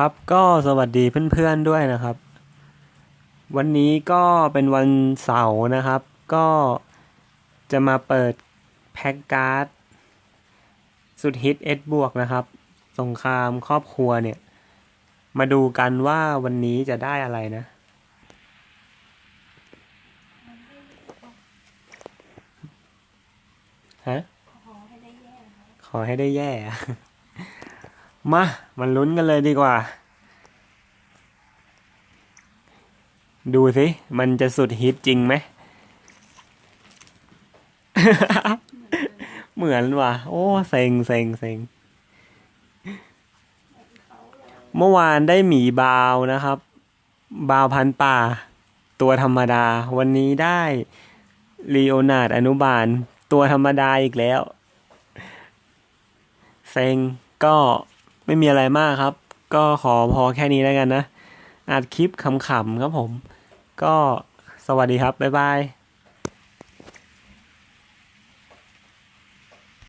ครับก็สวัสดีเพื่อนๆด้วยนะครับ วันนี้ก็เป็นวันเสาร์นะครับ ก็จะมาเปิดแพ็กการ์ด สุดฮิตเอสบวกนะครับ สงครามครอบครัวเนี่ย มาดูกันว่าวันนี้จะได้อะไรนะ ฮะ ขอให้ได้แย่ มามันลุ้นกันเลยดีกว่า ดูสิ มันจะสุดฮิตจริงไหม เหมือนว่ะ โอ้ เซ็งเซ็งเซ็งเมื่อวานได้หมีบาวนะครับ บาวพันป่า ตัวธรรมดา วันนี้ได้ลีโอนาร์ดอนุบาล ตัวธรรมดาอีกแล้ว เซ็งก็ ไม่มีอะไรมากครับ ก็ขอพอแค่นี้แล้วกันนะอัดคลิปขำๆครับผม ก็สวัสดีครับ บ๊ายบาย